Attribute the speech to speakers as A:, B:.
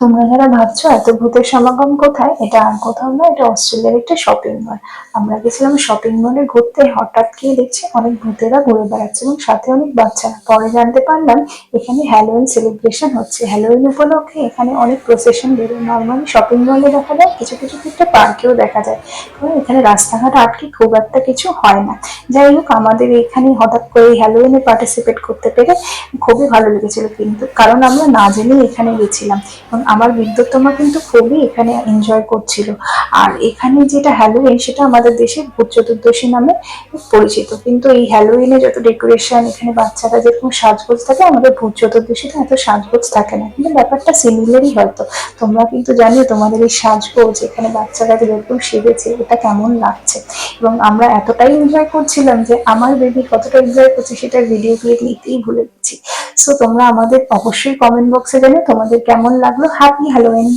A: তোমরা যারা ভাবছ এত ভূতের সমাগম কোথায়, এটা আর কোথাও না এটা অস্ট্রেলিয়ার একটা শপিং মল আমরা গেছিলাম শপিং মলে ঘুরতে, হঠাৎ গিয়ে দেখছি অনেক ভূতেরা ঘুরে বেড়াচ্ছে এবং সাথে অনেক বাচ্চারা। পরে জানতে পারলাম এখানে হ্যালোইন সেলিব্রেশন হচ্ছে। হ্যালোইন উপলক্ষে এখানে অনেক প্রসেশন বেরোয়। নর্মালি শপিং মলে দেখা যায়, কিছু কিছু ক্ষেত্রে পার্কেও দেখা যায়। কারণ এখানে রাস্তাঘাট আটকে খুব একটা কিছু হয় না। যাই হোক, আমাদের এখানে হঠাৎ করে হ্যালোইনে পার্টিসিপেট করতে পেরে খুবই ভালো লেগেছিল। কিন্তু কারণ আমরা না জেনেই এখানে গেছিলাম। এবং আমার বিদ্যুৎতমা কিন্তু খুবই এখানে এনজয় করছিল। আর এখানে যেটা হ্যালোইন সেটা আমাদের দেশে ভূত চতুর্দশী নামে পরিচিত। কিন্তু এই হ্যালোইনে যত ডেকোরেশন এখানে বাচ্চারা যেরকম সাজগোজ থাকে, আমাদের ভূত চতুর্দশীতে এত সাজগোজ থাকে না। কিন্তু ব্যাপারটা সিমিলারই হয়তো। তোমরা কিন্তু জানিও তোমাদের এই সাজগোজ, এখানে বাচ্চারা যেরকম সেজেছে, এটা কেমন লাগছে? এবং আমরা এতটাই এনজয় করছিলাম যে আমার বেবি কতটা এনজয় করছে সেটা ভিডিও ক্লিপ নিতেই ভুলে গেছি। সো তোমরা আমাদের অবশ্যই কমেন্ট বক্সে জানিয়ে তোমাদের কেমন লাগল? Happy Halloween